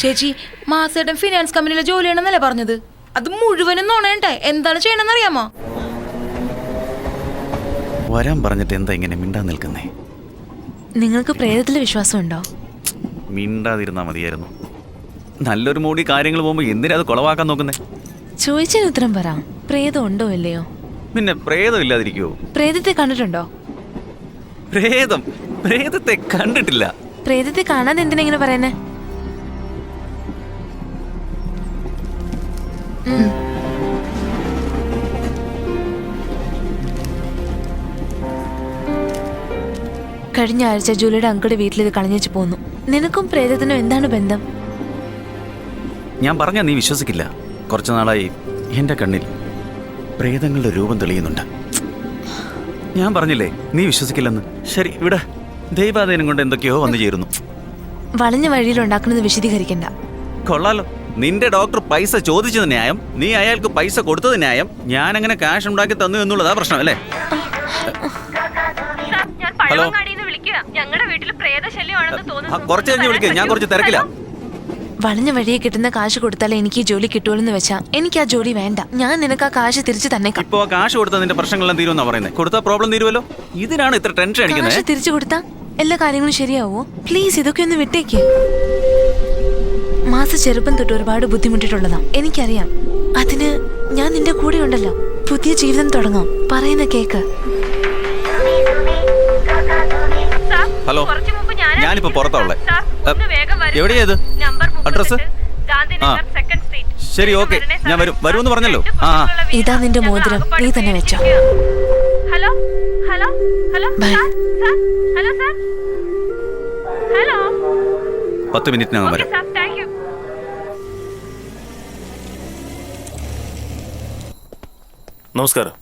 ചേച്ചി മാസേട്ടൻ ഫിനാൻസ് കമ്പനിയിലെ ജോലി ചെയ്യണമെന്നല്ലേ പറഞ്ഞത്? അത് മുഴുവനും നുണയണ്ടേ. എന്താണ് ചെയ്യണമെന്ന് അറിയാമോ വരാൻ പറഞ്ഞിട്ട് എന്താ ഇങ്ങനെ മിണ്ടാൻ നിൽക്കുന്നേ? നിങ്ങൾക്ക് പ്രേതത്തിൽ വിശ്വാസമുണ്ടോ? മിണ്ടാതിരുന്നാ മതിയായിരുന്നു. നല്ലൊരു മൂടി കാര്യങ്ങൾ പോകുമ്പോൾ എന്തിനാ അത് കുളവാക്കാൻ നോക്കുന്നേ? ചോദിച്ചതിന് ഉത്തരം പറ. പ്രേതം ഉണ്ടോ ഇല്ലയോ? പിന്നെ പ്രേതം ഇല്ലാതിരിക്കുവോ? പ്രേതത്തെ കണ്ടിട്ടുണ്ടോ? പ്രേതം? പ്രേതത്തെ കണ്ടിട്ടില്ല. പ്രേതത്തെ കാണാതെ എന്തിനാ ഇങ്ങനെ പറയുന്നേ? കഴിഞ്ഞ ആഴ്ച ജൂലിയുടെ അങ്കിളുടെ വീട്ടിൽ ഇത് കളഞ്ഞു പോന്നു. നിനക്കും പ്രേതത്തിനും എന്താണ് ബന്ധം? ഞാൻ പറഞ്ഞാൽ നീ വിശ്വസിക്കില്ല. കുറച്ചു നാളായി എന്റെ കണ്ണിൽ പ്രേതങ്ങളുടെ രൂപം തെളിയുന്നുണ്ട്. ഞാൻ പറഞ്ഞില്ലേ നീ വിശ്വസിക്കില്ലെന്ന്? ശരി ഇവിടെ ദൈവാധീനം കൊണ്ട് എന്തൊക്കെയോ വന്നു ചേരുന്നു. വളഞ്ഞ വഴിയിൽ ഉണ്ടാക്കുന്നത് വിശദീകരിക്കണ്ട. കൊള്ളാലോ. നിന്റെ ഡോക്ടർ പൈസ ചോദിച്ചത് ന്യായം നീ അയാൾക്ക് പൈസ കൊടുത്തത് ന്യായം ഞാൻ അങ്ങനെ ക്യാഷ് ഉണ്ടാക്കി തന്നു എന്നുള്ളതാ പ്രശ്നം അല്ലേ? ഞാൻ ഹലോ. ഞങ്ങളുടെ വീട്ടിൽ പ്രേതശല്യമാണെന്ന് തോന്നുന്നു. കുറച്ച് കഴിഞ്ഞ് വിളിക്കാം ഞാൻ കുറച്ച് തിരക്കില്ല വളഞ്ഞ വഴിയെ കിട്ടുന്ന കാശ് കൊടുത്താൽ എനിക്ക് ഈ ജോലി കിട്ടുമെന്ന് വെച്ചാ എനിക്ക് ആ ജോലി വേണ്ട. ഞാൻ നിനക്ക് ആ കാശ് തിരിച്ചു തന്നെ ഇപ്പോ കാശ് കൊടുത്ത നിന്റെ പ്രശ്നങ്ങളെല്ലാം തീരുമെന്നാ പറയുന്നത് കൊടുത്താ പ്രോബ്ലം തീരുമല്ലോ ഇതിനാണ് ഇത്ര ടെൻഷൻ അടിക്കുന്നത് തിരിച്ചു കൊടുത്താ? എല്ലാ കാര്യങ്ങളും ശരിയാവോ? പ്ലീസ് ഇതൊക്കെ ഒന്ന് വിട്ടേക്ക്. മാസ ചെറുപ്പം തൊട്ട് ഒരുപാട് ബുദ്ധിമുട്ടിട്ടുള്ളതാ എനിക്കറിയാം അതിന് ഞാൻ നിന്റെ കൂടെ ഉണ്ടല്ലോ പുതിയ ജീവിതം തുടങ്ങാം പറയുന്ന കേക്ക് ഹലോ ഞാനിപ്പോ പുറത്താവുള്ളേ എവിടെയാ ഇത്? ആ. സ്ട്രീറ്റ്. ശരി, ഓക്കെ. ഞാൻ വരും. വരുമെന്ന് പറഞ്ഞല്ലോ. ആ. ഇതാ നിന്റെ മോതിരം. നീ തന്നെ വെച്ചോ. Hello hello hello bye. Sir, sir, hello sir hello പത്ത് മിനിറ്റിനകം ഞാൻ വരാം നമസ്കാരം.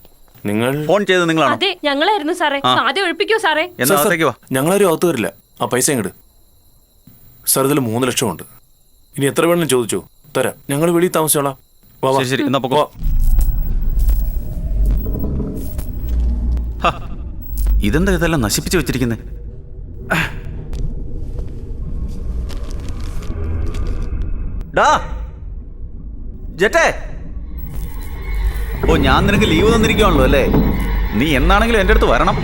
നിങ്ങൾ ഫോൺ ചെയ്ത് നിങ്ങളാണോ? അതെ ഞങ്ങളായിരുന്നു സാറേ. ആ. ആദ്യം ഒഴിപ്പിക്കൂ സാറേ? എന്നാ സാർ, സാർ, അകത്തേക്ക് വാ. ഞങ്ങളാരും അകത്ത് വരില്ല. ആ പൈസ ഇങ്ങട്. സാർ ഇതിൽ മൂന്ന് ലക്ഷമുണ്ട്. ഇനി എത്ര വേണമെങ്കിലും ചോദിച്ചു? തരാം. ഞങ്ങൾ വെളിയിൽ താമസിച്ചോളാം. വാ, വാ. ശരി, ശരി, എന്നാ പൊക്കോ. വാ. ഇതെന്താ ഇതെല്ലാം നശിപ്പിച്ചു വെച്ചിരിക്കുന്നത് ഡാ ജെറ്റേ. ഓ ഞാൻ നിനക്ക് ലീവ് തന്നിരിക്കുവാണല്ലോ അല്ലേ? നീ എന്നാണെങ്കിലും എന്റെ അടുത്ത് വരണം.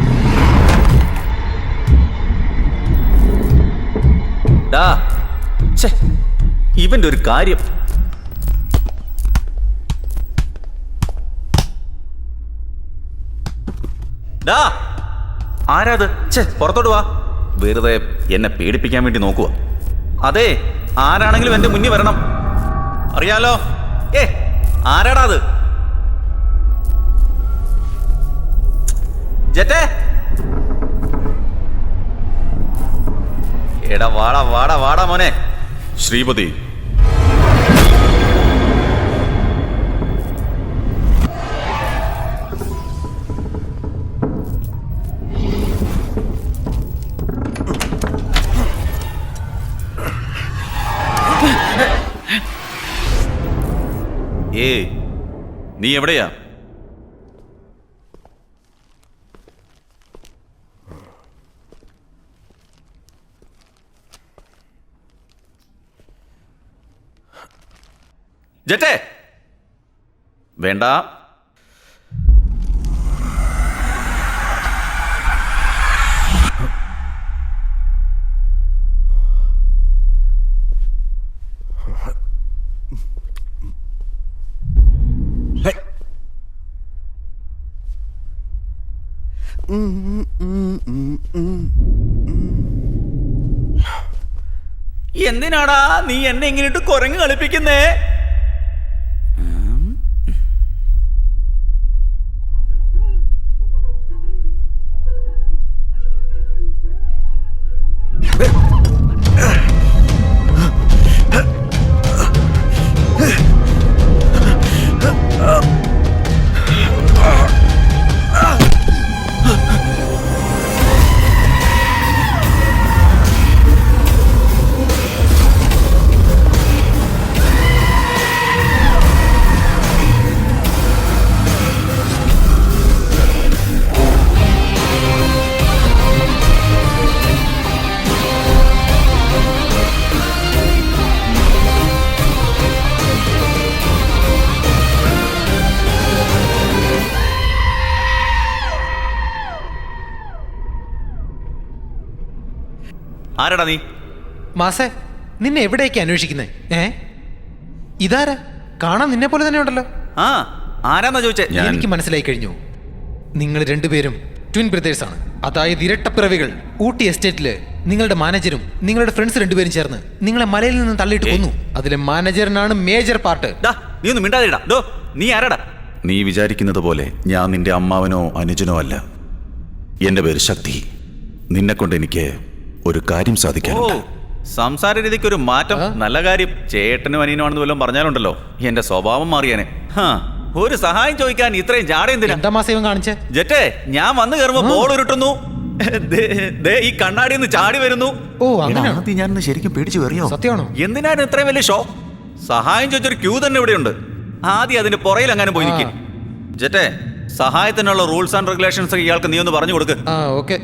ഡാ ഛേ ഒരു കാര്യം. ഡാ ആരാത്? ചേ പുറത്തോട്ട് വാ. വെറുതെ എന്നെ പേടിപ്പിക്കാൻ വേണ്ടി നോക്കുക. അതെ ആരാണെങ്കിലും എന്റെ മുന്നിൽ വരണം. അറിയാലോ? ഏ ആരാടാ അത്? ജറ്റേ. എടാ വാടാ വാടാ വാടാ മോനെ. ശ്രീപതി. ഏ നീ എവിടെയാ? ജറ്റേ വേണ്ട. എന്തിനാടാ നീ എന്നെ ഇങ്ങനെയിട്ട് കുരങ്ങ് കളിപ്പിക്കുന്നേ? ആരടാ നീ? മാസേ നിന്നെ എവിടേക്ക് അന്വേഷിക്കുന്നേ? ഏ? ഇതാരാ? കാണാൻ നിന്നെ പോലെ തന്നെ ഉണ്ടല്ലോ. ആ ആരാന്നാ ചോദിച്ചേ? എനിക്ക് മനസ്സിലായി കഴിഞ്ഞു. നിങ്ങൾ രണ്ടുപേരും ട്വിൻ ബ്രദേഴ്സ് ആണ് അതായത് ഇരട്ടപ്പിറവികൾ ഊട്ടി എസ്റ്റേറ്റിൽ നിങ്ങളുടെ മാനേജരും നിങ്ങളുടെ ഫ്രണ്ട്സ് രണ്ടുപേരും ചേർന്ന് നിങ്ങളെ മലയിൽ നിന്ന് തള്ളിയിട്ട് കൊന്നു. അതിലെ മാനേജറിനാണ് മേജർ പാർട്ട്. നീ ഒന്നും മിണ്ടാതിടാ ഡോ നീ ആരാടാ? നീ വിചാരിക്കുന്നത് പോലെ ഞാൻ നിന്റെ അമ്മാവനോ അനുജനോ അല്ല. എന്റെ പേര് ശക്തി. നിന്നെ കൊണ്ട് എനിക്ക് ഒരു കാര്യം സാധിക്കാനുണ്ട്. സംസാര രീതിക്ക് ഒരു മാറ്റം. നല്ല കാര്യം ചേട്ടനും അനിയനുമാണെന്ന് വല്ലതും പറഞ്ഞാലുണ്ടല്ലോ. എന്റെ സ്വഭാവം മാറിയാനെ. ഒരു സഹായം ചോദിക്കാൻ ഇത്രയും ജാട എന്തിനാ? എന്താ മാസം ഇവൻ കാണിച്ചേ? ജെറ്റേ ഞാൻ വന്നു കയറുമ്പോ ബോൾ ഉരുട്ടുന്നു. ഈ കണ്ണാടി നിന്ന് ചാടി വരുന്നു. ഓ, അങ്ങനെയാണോ? ഞാൻ ശരിക്കും പേടിച്ചു കയറിയോ? സത്യമാണോ? എന്തിനാണ് ഇത്രയും വലിയ ഷോ? സഹായം ചോദിച്ചൊരു ക്യൂ തന്നെ ഇവിടെയുണ്ട്. ആദ്യം അതിന്റെ പുറയിൽ അങ്ങനെ പോയി നിൽക്കും ജെറ്റേ സഹായത്തിനുള്ള റൂൾസ് ആൻഡ് റെഗുലേഷൻസ് ഇയാൾക്ക് നീ ഒന്ന് പറഞ്ഞു കൊടുക്ക്. ആ ഓക്കെ.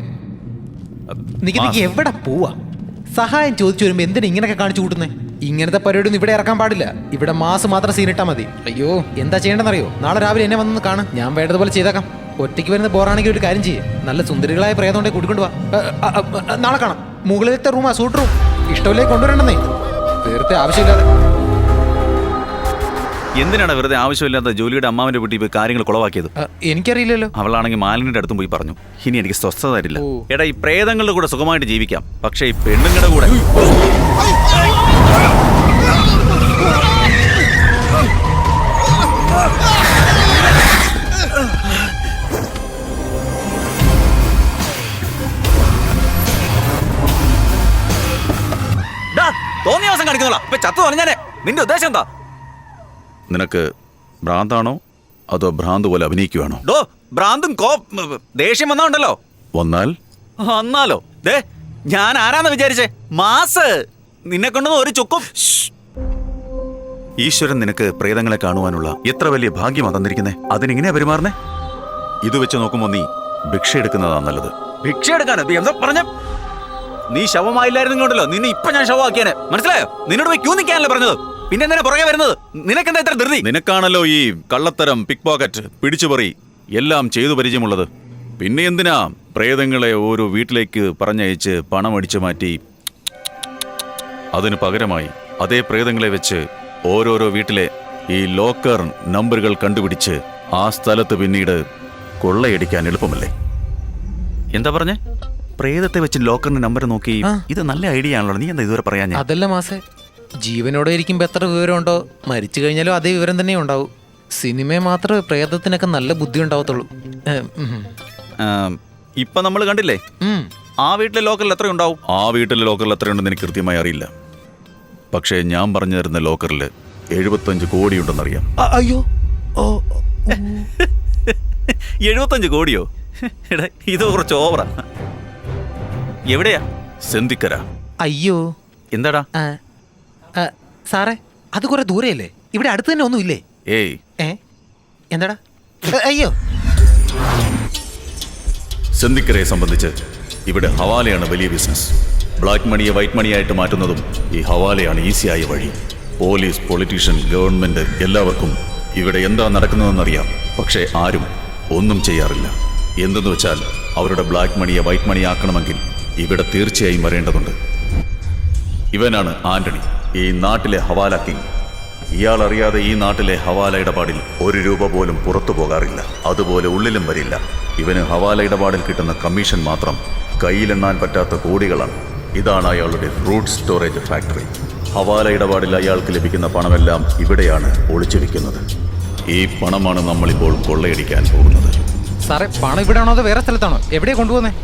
നിക്ക് എവിടെ പോവാ? സഹായം ചോദിച്ചു വരുമ്പോ എന്തിനാ ഇങ്ങനെയൊക്കെ കാണിച്ചു കൂട്ടുന്നേ? ഇങ്ങനത്തെ പരിപാടി ഒന്നും ഇവിടെ ഇറക്കാൻ പാടില്ല. ഇവിടെ മാസം മാത്രം സീനിട്ടാ മതി. അയ്യോ. എന്താ ചെയ്യേണ്ടെന്നറിയോ നാളെ രാവിലെ എന്നെ വന്നു കാണാം. ഞാൻ വേണ്ടതുപോലെ ചെയ്തേക്കാം. ഒറ്റയ്ക്ക് വരുന്ന ബോറാണെങ്കിൽ ഒരു കാര്യം ചെയ്യേ. നല്ല സുന്ദരികളായ പ്രേതം കൂട്ടിക്കൊണ്ട് വാ. നാളെ കാണാം. മുകളിലത്തെ റൂമാ സൂട്ട് റൂം ഇഷ്ടമില്ലേ കൊണ്ടുവരണ്ടെന്നേ. തീർത്തെ ആവശ്യമില്ലാതെ. എന്തിനാണ് വെറുതെ ആവശ്യമില്ലാത്ത ജോലിയുടെ അമ്മാവിന്റെ വീട്ടിൽ പോയി കാര്യങ്ങൾ കുളവാക്കിയത്? എനിക്കറിയില്ലല്ലോ. അവളാണെങ്കിൽ മാലിന്യന്റെ അടുത്തും പോയി പറഞ്ഞു. ഇനി എനിക്ക് സ്വസ്ഥത തരില്ല എടാ ഈ പ്രേതങ്ങളുടെ കൂടെ സുഖമായിട്ട് ജീവിക്കാം. പക്ഷേ ഈ പെണ്ണുങ്ങളുടെ കൂടെ തോന്നിയ ദിവസം കാണിക്കുന്നല്ലോ ഇപ്പൊ ചത്തു പറഞ്ഞാലേ. നിന്റെ ഉദ്ദേശം എന്താ? നിനക്ക് ഭ്രാന്താണോ? അതോ ഭ്രാന്ത് പോലെ അഭിനയിക്കുവാണോ? ഡോ ഭ്രാന്തും കോ ദേഷ്യം വന്നാ ഉണ്ടല്ലോ വന്നാൽ? വന്നാലോ. ദേ ഞാൻ ആരാന്ന് വിചാരിച്ചേ? മാസ് നിന്നെ കൊണ്ടൊന്നും ഒരു ചുക്കും. ഈശ്വരൻ നിനക്ക് പ്രേതങ്ങളെ കാണുവാനുള്ള എത്ര വലിയ ഭാഗ്യം തന്നിരിക്കുന്നേ? അതിനെങ്ങനെയാ പെരുമാറുന്നേ? ഇത് വെച്ച് നോക്കുമ്പോ നീ ഭിക്ഷ എടുക്കുന്നതാ നല്ലത്. ഭിക്ഷ എടുക്കാനോ നീ എന്താ പറഞ്ഞ നീ ശവമായില്ലായിരുന്നു കൊണ്ടല്ലോ നിന്നെ ഇപ്പൊ ഞാൻ ശവമാക്കിയാനെ. മനസ്സിലായോ? നിന്നോട് പോയി ക്യൂ നിൽക്കാനല്ലേ പറഞ്ഞത്? പിന്നെ എന്തിനാ പുറകെ വരുന്നത്? നിനക്കെന്താ ഇത്ര ധൃതി? നിനക്കാണല്ലോ ഈ കള്ളത്തരം പിക് പോക്കറ്റ് പിടിച്ചുപറി എല്ലാം ചെയ്തു പരിചയമുള്ളത്. പിന്നെ എന്തിനാ പ്രേതങ്ങളെ ഓരോ വീട്ടിലേക്ക് പറഞ്ഞയച്ച് പണം അടിച്ചു മാറ്റി? അതിനു പകരമായി അതേ പ്രേതങ്ങളെ വെച്ച് ഓരോരോ വീട്ടിലെ ഈ ലോക്കർ നമ്പറുകൾ കണ്ടുപിടിച്ച് ആ സ്ഥലത്ത് പിന്നീട് കൊള്ളയടിക്കാൻ എളുപ്പമല്ലേ? എന്താ പറഞ്ഞേ? പ്രേതത്തെ വെച്ച് ലോക്കറിന്റെ നമ്പർ നോക്കി ഇത് നല്ല ഐഡിയ ആണല്ലോ. നീ എന്താ ഇതുവരെ പറയാൻ അതല്ല മാസേ. ജീവനോടെ ഇരിക്കുമ്പോൾ എത്ര വിവരമുണ്ടോ? മരിച്ചു കഴിഞ്ഞാലും അതേ വിവരം തന്നെ ഉണ്ടാവും. സിനിമയെ മാത്രമേ പ്രേതത്തിനൊക്കെ നല്ല ബുദ്ധി ഉണ്ടാവത്തുള്ളൂ. ഇപ്പൊ നമ്മൾ കണ്ടില്ലേ? ആ വീട്ടിലെ ലോക്കറിൽ എത്ര ഉണ്ടാവും. ആ വീട്ടിലെ ലോക്കറിൽ എത്രയുണ്ടെന്ന് എനിക്ക് കൃത്യമായി അറിയില്ല. പക്ഷേ ഞാൻ പറഞ്ഞു തരുന്ന ലോക്കറിൽ എഴുപത്തഞ്ച് കോടി ഉണ്ടെന്നറിയാം അറിയാം അയ്യോ. ഓ എഴുപത്തഞ്ച് കോടിയോ? എടാ ഇത് കുറച്ച് ഓവറാ. എവിടെയാ? സെന്തിക്കര അയ്യോ. എന്താടാ? സാറേ അത് കുറെ ദൂരെയല്ലേ? ഇവിടെ അടുത്ത് തന്നെ ഒന്നുമില്ലേ? ഏയ്. ഏ? എന്താടാ? അയ്യോ. സെന്തിക്കരയെ സംബന്ധിച്ച് ഇവിടെ ഹവാലയാണ് വലിയ ബിസിനസ്. ബ്ലാക്ക് മണിയെ വൈറ്റ് മണിയായിട്ട് മാറ്റുന്നതും ഈ ഹവാലയാണ് ഈസിയായ വഴി. പോലീസ് പൊളിറ്റീഷ്യൻ ഗവൺമെന്റ് എല്ലാവർക്കും ഇവിടെ എന്താ നടക്കുന്നതെന്നറിയാം. പക്ഷേ ആരും ഒന്നും ചെയ്യാറില്ല. എന്തെന്ന് വെച്ചാൽ അവരുടെ ബ്ലാക്ക് മണിയെ വൈറ്റ് മണിയാക്കണമെങ്കിൽ ഇവിടെ തീർച്ചയായും വരേണ്ടതുണ്ട്. ഇവനാണ് ആന്റണി. ഈ നാട്ടിലെ ഹവാല കിങ്. ഇയാൾ അറിയാതെ ഈ നാട്ടിലെ ഹവാല ഇടപാടിൽ ഒരു രൂപ പോലും പുറത്തു പോകാറില്ല. അതുപോലെ ഉള്ളിലും വരില്ല. ഇവന് ഹവാല ഇടപാടിൽ കിട്ടുന്ന കമ്മീഷൻ മാത്രം കയ്യിലെണ്ണാൻ പറ്റാത്ത കോടികളാണ്. ഇതാണ് അയാളുടെ ഫ്രൂട്ട് സ്റ്റോറേജ് ഫാക്ടറി. ഹവാല ഇടപാടിൽ അയാൾക്ക് ലഭിക്കുന്ന പണമെല്ലാം ഇവിടെയാണ് ഒളിച്ചു വെക്കുന്നത് ഈ പണമാണ് നമ്മളിപ്പോൾ കൊള്ളയടിക്കാൻ പോകുന്നത്. സാറേ പണം ഇവിടെ ആണോ അതോ വേറെ സ്ഥലത്താണോ? എവിടെയാ കൊണ്ടുപോകുന്നത്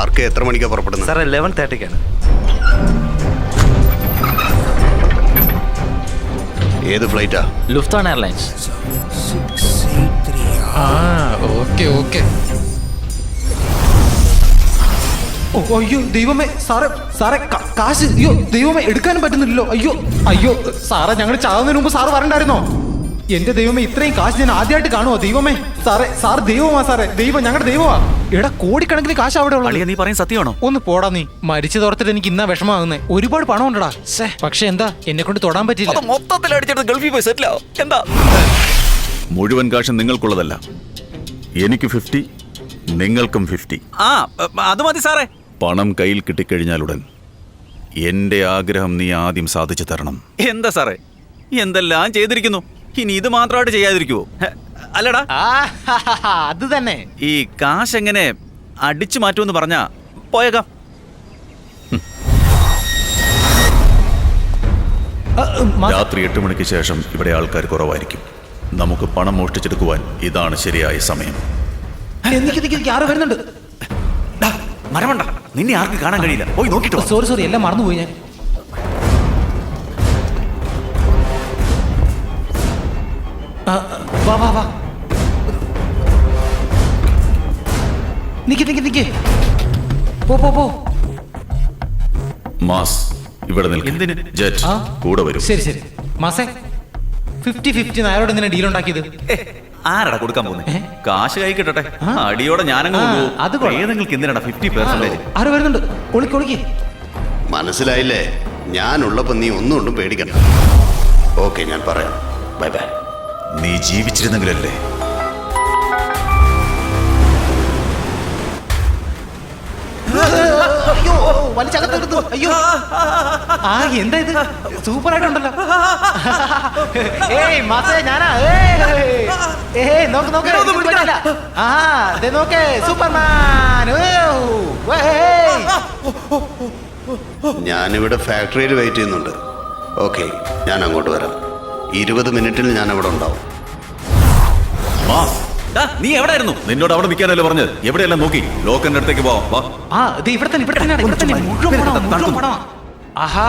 ആർക്ക് എത്ര മണിക്കാണ് പുറപ്പെടുന്നത്? സാറേ ലെവൻ തേർട്ടിക്കാണ് ഏത് ഫ്ലൈറ്റാ? Lufthansa airlines. ആ ഓക്കെ ഓക്കെ. ഓ അയ്യോ ദൈവമേ സാറേ സാറേ കാ- കാശ് അയ്യോ ദൈവമേ എടുക്കാനും പറ്റുന്നില്ലല്ലോ. അയ്യോ അയ്യോ സാറേ ഞങ്ങൾ ചാകുന്നതിന് മുമ്പ് സാറ് വരണ്ടായിരുന്നോ? എന്റെ ദൈവമേ ഇത്രയും കാശ് ഞാൻ ആദ്യമായിട്ട് കാണുമോ ദൈവമേ. സാറേ സാർ ദൈവമാ സാറേ. ദൈവം ഞങ്ങളുടെ ദൈവമാ. എടാ കോടിക്കണക്കിന് കാശ് അവിടെ ഉള്ള നീ പറയും സത്യമാണോ? ഒന്ന് പോടാ നീ. മരിച്ചു തോർത്തിട്ട് എനിക്ക് ഇന്നാ വിഷമാകുന്നേ ഒരുപാട് പണം ഉണ്ടടാ പക്ഷെ എന്താ എന്നെ കൊണ്ട് തൊടാൻ പറ്റില്ല മൊത്തത്തിൽ അടിച്ചിട്ട് ഗൾഫിൽ പോയി സെറ്റിൽ ആവും എന്താ? മുഴുവൻ കാശും നിങ്ങൾക്കുള്ളതല്ല. എനിക്ക് ഫിഫ്റ്റി നിങ്ങൾക്കും ഫിഫ്റ്റി ആ അത് മതി സാറേ. പണം കയ്യിൽ കിട്ടിക്കഴിഞ്ഞാലുടൻ എന്റെ ആഗ്രഹം നീ ആദ്യം സാധിച്ചു തരണം. എന്താ സാറേ? എന്തെല്ലാം ചെയ്തിരിക്കുന്നു? ഇനി ഇത് മാത്രമായിട്ട് ചെയ്യാതിരിക്കുവോ? അല്ലടാ. അത് തന്നെ. ഈ കാശ് എങ്ങനെ അടിച്ചു മാറ്റുമെന്ന് പറഞ്ഞാ പോയേക്കാം. രാത്രി എട്ട് മണിക്ക് ശേഷം ഇവിടെ ആൾക്കാർ കുറവായിരിക്കും. നമുക്ക് പണം മോഷ്ടിച്ചെടുക്കുവാൻ ഇതാണ് ശരിയായ സമയം. ആരോ വരുന്നുണ്ട്. മരമണ്ട. നിന്നെ ആർക്കും കാണാൻ കഴിയില്ല. പോയി നോക്കിട്ടോ. സോറി സോറി എല്ലാം മറന്നുപോയി ഞാൻ. വാ വാ വാ. നിക്ക് നിക്ക് നിക്ക്. പോ പോ പോ. മാസ് ഇവിടെ നിൽക്കും. എന്തിനെ? ജെറ്റ് ആ? കൂടെ വരും. ശരി ശരി. മാസേ ഫിഫ്റ്റി ഫിഫ്റ്റി ആരോട് ഇങ്ങനെ ഡീൽ ഉണ്ടാക്കിയത്? ആരടാ കൊടുക്കാൻ പോകുന്നത് ഏ? കാശ് കൈ കിട്ടട്ടെ. ആ? അടിയോടെ ഞാനങ്ങ് ആ, അത് കൊള്ളാം. നിങ്ങൾക്ക് എന്തിനാടാ ഫിഫ്റ്റി പെർസെന്റേജ് ആരോ വരുന്നുണ്ട്. ഒളിക്ക് ഒളിക്ക്. മനസ്സിലായില്ലേ? ഞാനുള്ളപ്പോ നീ ഒന്നും ഒന്നും പേടിക്കണ്ട. ഓക്കെ ഞാൻ പറയാം. Bye bye. നീ ജീവിച്ചിരുന്നെങ്കിലല്ലേ? അയ്യോ വലിച്ചകത്തെടുത്തു അയ്യോ. ആ എന്താ ഇത്? സൂപ്പർ ആയിട്ടുണ്ടല്ലോ ഏയ് മാസേ ഞാനാ. ഏയ് ഏയ് നോക്ക് നോക്ക്. ആ ദേ നോക്ക്. സൂപ്പർമാൻ. ഞാനിവിടെ ഫാക്ടറിയിൽ വെയിറ്റ് ചെയ്യുന്നുണ്ട്. ഓക്കെ ഞാൻ അങ്ങോട്ട് വരാം. ഇരുപത് മിനിറ്റിൽ ഞാൻ അവിടെ ഉണ്ടാവും നീ എവിടെയായിരുന്നു? നിന്നോട് അവിടെ നിൽക്കാനല്ലേ പറഞ്ഞത്. എവിടെയെല്ലാം നോക്കി? ലോക്കറിന്റെ അടുത്തേക്ക് പോവാം വാ. ആ ഇത് ഇവിടെ തന്നെ ഇവിടെ തന്നെ മുഴുവൻ പടം, മുഴുവൻ ആഹാ.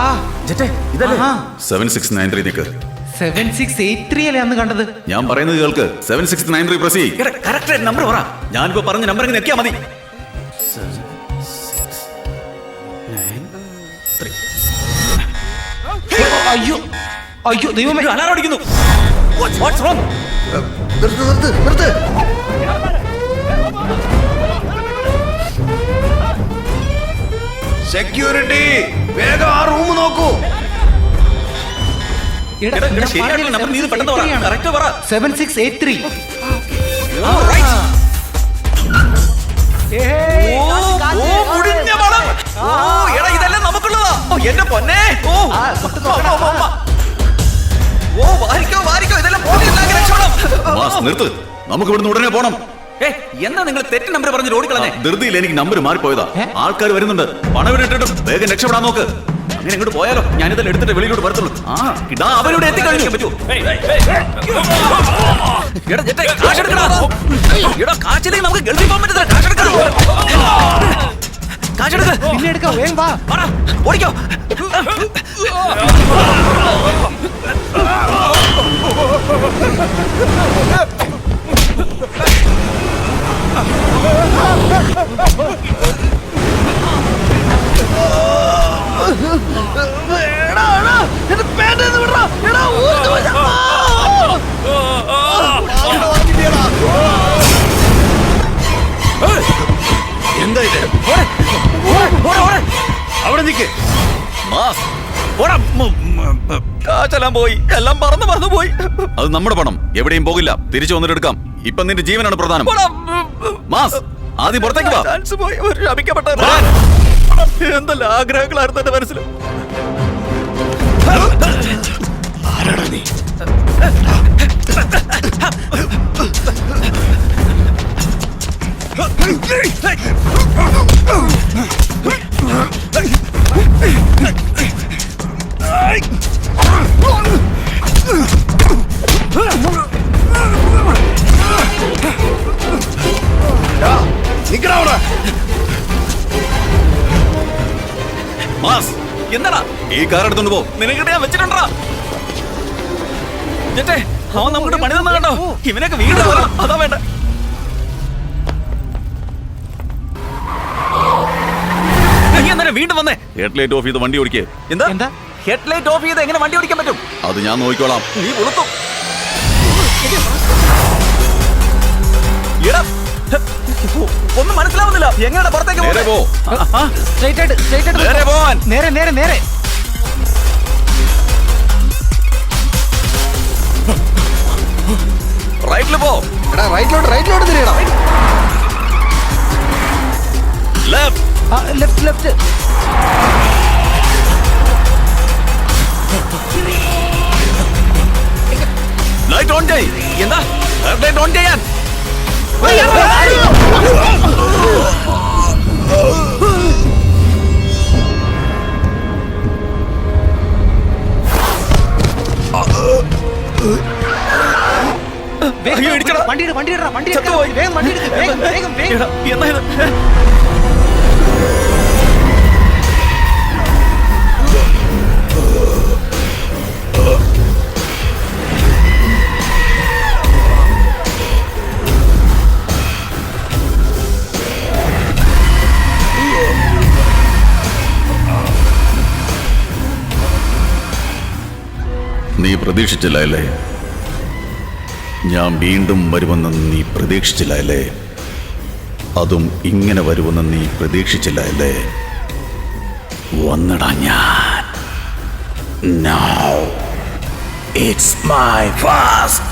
ഇതല്ലേ? സെവൻ സിക്സ് നയൻ ത്രീ നിൽക്ക് സെവൻ സിക്സ് എയ്റ്റ് ത്രീ അല്ലേ അന്ന് കണ്ടത്? ഞാൻ പറയുന്നത് കേൾക്ക്. സെവൻ സിക്സ് നയൻ ത്രീ പ്രസി കറക്റ്റ് നമ്പർ പറ. ഞാനിപ്പോ പറഞ്ഞ നമ്പർ നെക്കിയാ മതി. അയ്യോ. അയ്യോ ദൈവമേ. അലാറം അടിക്കുന്നു. വാട്ട്സ് റോങ് നിർത്ത് നിർത്ത് നിർത്ത്. സെക്യൂരിറ്റി വേഗം ആ റൂം നോക്കൂ. സെവൻ സിക്സ് എയ്റ്റ് ത്രീ ഇതെല്ലാം നമുക്കുള്ളതാ. ഓ, എന്റെ പൊന്നേ. ഓ, ഓ, വാരിക്കോ, വാരിക്കോ, ഇതെല്ലാം പോലീസിലാക്കി രക്ഷപ്പെടാം. നിർത്ത്. നമുക്ക് ഇവിടുന്ന് ഉടനെ പോണം. എന്താ നിങ്ങൾ തെറ്റ് നമ്പർ പറഞ്ഞ് ഓടിക്കളഞ്ഞേ ധൃതിയിൽ എനിക്ക് നമ്പർ മാറിപ്പോയതാ. ഏ? ആൾക്കാർ വരുന്നുണ്ട്. പണം ഇട്ടിട്ടും വേഗം രക്ഷപ്പെടാൻ നോക്ക്. അങ്ങനെ ഇങ്ങോട്ട് പോയാലോ? ഞാനിതെല്ലാം എടുത്തിട്ട് വെളിയിലോട്ട് വരത്തുള്ളൂ. ആ ഇതാ അവരോട് എത്തിക്കഴിഞ്ഞു. പറ്റൂ എടാ ജെറ്റേ, കാശെടുക്കടാ. എടാ കാശിലേക്ക് നമുക്ക് ഗൾഫിൽ പോകാൻ പറ്റത്തില്ല. കാശെടുക്കണം കാശെടുക്ക് പിന്നെ എടുക്കാം. വേഗം വാ. ഓടിക്കോ. എന്താ ഇത്? അവിടെ നിൽക്ക് കാശെല്ലാം പോയി. എല്ലാം പറന്ന് പറന്നു പോയി. അത് നമ്മുടെ പണം. എവിടെയും പോകില്ല. തിരിച്ചു വന്നിട്ട് എടുക്കാം. ഇപ്പൊ നിന്റെ ജീവനാണ് പ്രധാനം. മാസ് ആദ്യം പുറത്തേക്ക് വാ. ചാൻസ് പോയി. ഒരു ശമിക്കപ്പെട്ട എന്തെല്ലാം ആഗ്രഹങ്ങളായിരുന്നു എന്റെ മനസ്സിൽ. മാസ് എന്താടാ? ഈ കാർ എടുത്തോണ്ട് പോ. നിനക്കിട്ട് ഞാൻ വെച്ചിട്ടുണ്ടാ ജെറ്റേ അവൻ നമുക്ക് പണി തന്ന കണ്ടോ? ഇവനൊക്കെ വീട് അതാ വേണ്ട. നീ എന്തിനാ വീണ്ടും വന്നേ. ഹെഡ്ലൈറ്റ് ഓഫ് ചെയ്ത് വണ്ടി ഓടിക്കേ. എന്താ? എന്താ? ഹെഡ്ലൈറ്റ് ഓഫ് ചെയ്ത് എങ്ങനെ വണ്ടി ഓടിക്കാൻ പറ്റും? അത് ഞാൻ നോക്കിക്കോളാം. നീ ഹെ, ഒന്നും മനസ്സിലാവുന്നില്ല. എങ്ങനെ പുറത്തേക്ക് നേരെ പോ. സ്ട്രൈറ്റ് ആയിട്ട് സ്ട്രൈറ്റ് ആയിട്ട് നേരെ പോവാൻ. നേരെ നേരെ നേരെ. റൈറ്റിൽ പോ. എടാ റൈറ്റിലോട്ട് റൈറ്റിലോട്ട് തിരിയടാ. Left left left light on ചെയ് എന്താ ലൈറ്റ് ഓൺ ചെയ്യാൻ അയ്യോ, ഇടിച്ചടാ. വണ്ടി ഇട്, വണ്ടി ഇടടാ, വണ്ടി എടുക്കാം. ചത്തുപോയി. വേഗം നീ പ്രതീക്ഷിച്ചില്ല അല്ലേ? ഞാൻ വീണ്ടും വരുമെന്ന് നീ പ്രതീക്ഷിച്ചില്ല അല്ലേ? അതും ഇങ്ങനെ വരുമെന്ന് നീ പ്രതീക്ഷിച്ചില്ല അല്ലേ? വന്നടാ ഞാൻ. Now it's my first!